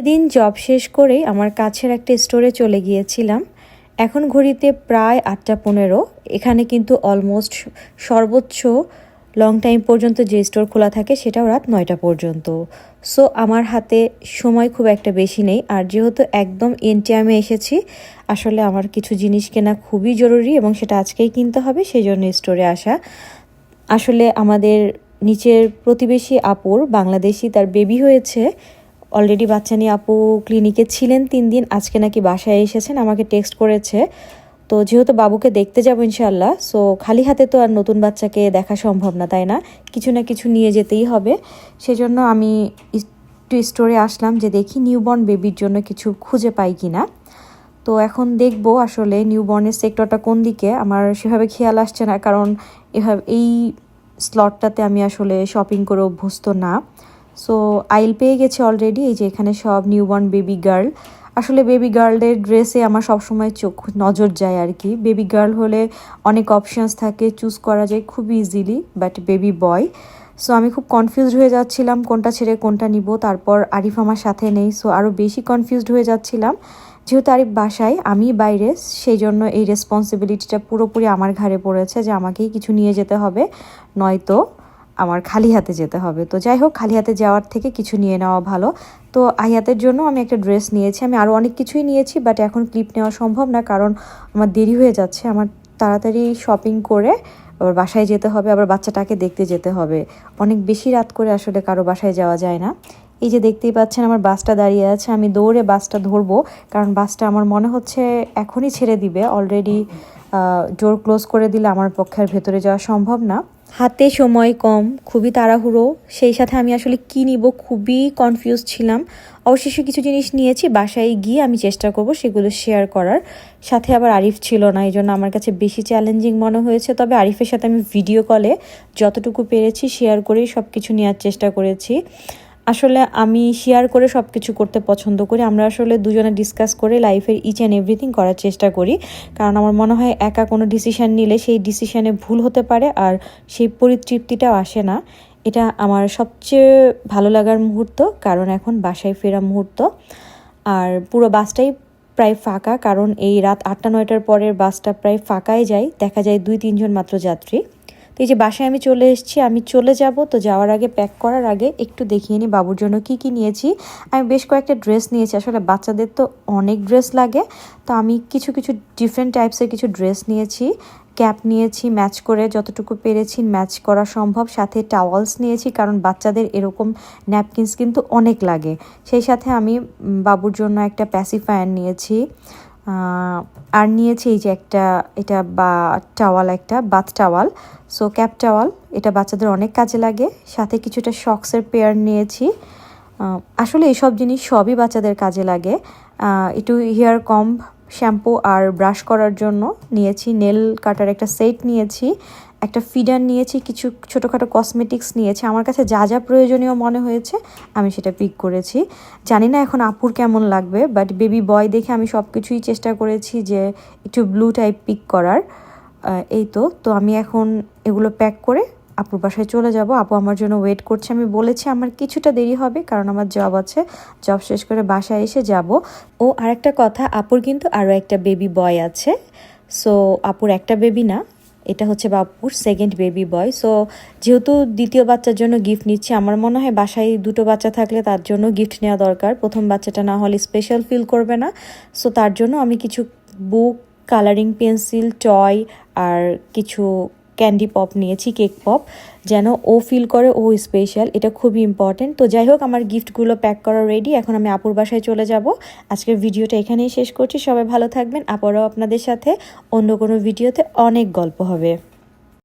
দিন জব শেষ করেই আমার কাছের একটা স্টোরে চলে গিয়েছিলাম। এখন ঘড়িতে প্রায় আটটা পনেরো। এখানে কিন্তু অলমোস্ট সর্বোচ্চ লং টাইম পর্যন্ত যে স্টোর খোলা থাকে সেটাও রাত নয়টা পর্যন্ত। সো আমার হাতে সময় খুব একটা বেশি নেই। আর যেহেতু একদম এন টাইমে এসেছি, আসলে আমার কিছু জিনিস কেনা খুবই জরুরি এবং সেটা আজকেই কিনতে হবে সেই জন্য স্টোরে আসা। আসলে আমাদের নিচের প্রতিবেশী আপুর বাংলাদেশি তার বেবি হয়েছে। অলরেডি বাচ্চা নিয়ে আপু ক্লিনিকে ছিলেন তিন দিন, আজকে নাকি বাসায় এসেছেন, আমাকে টেক্সট করেছে। তো যেহেতু বাবুকে দেখতে যাব ইনশাল্লাহ সো খালি হাতে তো আর নতুন বাচ্চাকে দেখা সম্ভব না, তাই না? কিছু না কিছু নিয়ে যেতেই হবে। সেজন্য আমি একটু স্টোরে আসলাম যে দেখি নিউবর্ন বেবির জন্য কিছু খুঁজে পাই কি না তো এখন দেখব আসলে নিউবর্নের সেক্টরটা কোন দিকে, আমার সেভাবে খেয়াল আসছে না, কারণ এভাবে এই স্লটটাতে আমি আসলে শপিং করে অভ্যস্ত না। সো আইল পেয়ে গেছে অলরেডি এই যে এখানে সব নিউবর্ন বেবি গার্ল আসলে বেবি গার্লদের ড্রেসে আমার সবসময় চোখ নজর যায় আর কি। বেবি গার্ল হলে অনেক অপশানস থাকে চুজ করা যায় খুব easily but baby boy so আমি খুব কনফিউজড হয়ে যাচ্ছিলাম কোনটা ছেড়ে কোনটা নিব, তারপর আরিফ আমার সাথে নেই। সো আরও বেশি কনফিউজড হয়ে যাচ্ছিলাম। যেহেতু আরিফ বাসায়, আমি বাইরে সেই জন্য এই রেসপন্সিবিলিটিটা পুরোপুরি আমার ঘাড়ে পড়েছে যে আমাকেই কিছু নিয়ে যেতে হবে। নয়তো আমার খালি হাতে যেতে হবে। তো যাই হোক, খালি হাতে যাওয়ার থেকে কিছু নিয়ে নেওয়া ভালো। তো আয়াতের জন্য আমি একটা ড্রেস নিয়েছি। আমি আরও অনেক কিছুই নিয়েছি বাট এখন ক্লিপ নেওয়া সম্ভব না, কারণ আমার দেরি হয়ে যাচ্ছে। আমার তাড়াতাড়ি শপিং করে আবার বাসায় যেতে হবে, আবার বাচ্চাটাকে দেখতে যেতে হবে। অনেক বেশি রাত করে আসলে কারও বাসায় যাওয়া যায় না। এই যে দেখতেই পাচ্ছেন, আমার বাসটা দাঁড়িয়ে আছে। আমি দৌড়ে বাসটা ধরবো, কারণ বাসটা আমার মনে হচ্ছে এখনই ছেড়ে দিবে। অলরেডি ডোর ক্লোজ করে দিলে আমার পক্ষে আর ভেতরে যাওয়া সম্ভব না। হাতে সময় কম, খুবই তাড়াহুড়ো। সেই সাথে আমি আসলে কী নিব খুবই কনফিউজ ছিলাম। অবশেষে কিছু জিনিস নিয়েছি, বাসায় গিয়ে আমি চেষ্টা করব সেগুলো শেয়ার করার। সাথে আবার আরিফ ছিল না, এই জন্য আমার কাছে বেশি চ্যালেঞ্জিং মনে হয়েছে। তবে আরিফের সাথে আমি ভিডিও কলে যতটুকু পেরেছি শেয়ার করেই সব কিছু নেওয়ার চেষ্টা করেছি। আসলে আমি শেয়ার করে সব কিছু করতে পছন্দ করি। আমরা আসলে দুজনে ডিসকাস করে লাইফের ইচ অ্যান্ড এভরিথিং করার চেষ্টা করি। কারণ আমার মনে হয় একা কোনো ডিসিশান নিলে সেই ডিসিশানে ভুল হতে পারে আর সেই পরিতৃপ্তিটাও আসে না। এটা আমার সবচেয়ে ভালো লাগার মুহূর্ত, কারণ এখন বাসায় ফেরা মুহূর্ত। আর পুরো বাসটাই প্রায় ফাঁকা, কারণ এই রাত আটটা, নয়টার পরের বাসটা প্রায় ফাঁকাই যায়। দেখা যায় দুই, তিনজন মাত্র যাত্রী। এই যে বাসায় আমি চলে এসেছি, আমি চলে যাব, তো যাওয়ার আগে প্যাক করার আগে একটু দেখিয়ে নিই বাবুর জন্য কি কি নিয়েছি। আমি বেশ কয়েকটা ড্রেস নিয়েছি, আসলে বাচ্চাদের তো অনেক ড্রেস লাগে, তো আমি কিছু কিছু ডিফারেন্ট টাইপসের কিছু ড্রেস নিয়েছি। ক্যাপ নিয়েছি ম্যাচ করে যতটুকু পেরেছি ম্যাচ করা সম্ভব। সাথে টাওয়ালস নিয়েছি, কারণ বাচ্চাদের এরকম ন্যাপকিনস কিন্তু অনেক লাগে। সেই সাথে আমি বাবুর জন্য একটা প্যাসিফায়ার নিয়েছি। আর নিয়েছি এই যে একটা, এটা বা টাওয়াল একটা bath towel so cap towel এটা বাচ্চাদের অনেক কাজে লাগে। সাথে কিছুটা শক্সের পেয়ার নিয়েছি। আসলে এইসব জিনিস সবই বাচ্চাদের কাজে লাগে। একটু হেয়ার কম্ব শ্যাম্পু আর ব্রাশ করার জন্য নিয়েছি। নেল কাটার একটা সেট নিয়েছি। একটা ফিডার নিয়েছি, কিছু ছোটোখাটো কসমেটিক্স নিয়েছি। আমার কাছে যা যা প্রয়োজনীয় মনে হয়েছে, আমি সেটা পিক করেছি। জানি না এখন আপুর কেমন লাগবে বাট বেবি বয় দেখে আমি সব কিছুই চেষ্টা করেছি যে একটু ব্লু টাইপ পিক করার। এই তো তো আমি এখন এগুলো প্যাক করে আপুর বাসায় চলে যাব। আপু আমার জন্য ওয়েট করছে, আমি বলেছি আমার কিছুটা দেরি হবে, কারণ আমার জব আছে। জব শেষ করে বাসায় এসে যাব। ও, আরেকটা কথা, আপুর কিন্তু আরও একটা বেবি বয় আছে। সো আপুর একটা বেবি না। এটা হচ্ছে বাপুর সেকেন্ড বেবি বয় সো যেহেতু দ্বিতীয় বাচ্চার জন্য গিফট নিচ্ছি, আমার মনে হয় বাসায় দুটো বাচ্চা থাকলে তার জন্য গিফট নেওয়া দরকার। প্রথম বাচ্চাটা না হলে স্পেশাল ফিল করবে না। সো তার জন্য আমি কিছু বুক কালারিং পেন্সিল টয় আর কিছু ক্যান্ডি পপ নিয়েছি, কেক পপ। যেন ও ফিল করে, ও স্পেশাল এটা খুবই ইম্পর্টেন্ট তো যাই হোক, আমার গিফটগুলো প্যাক করা রেডি এখন আমি আপুর বাসায় চলে যাব। আজকের ভিডিওটা এখানেই শেষ করছি। সবাই ভালো থাকবেন। আপারও আপনাদের সাথে অন্য কোনো ভিডিওতে অনেক গল্প হবে।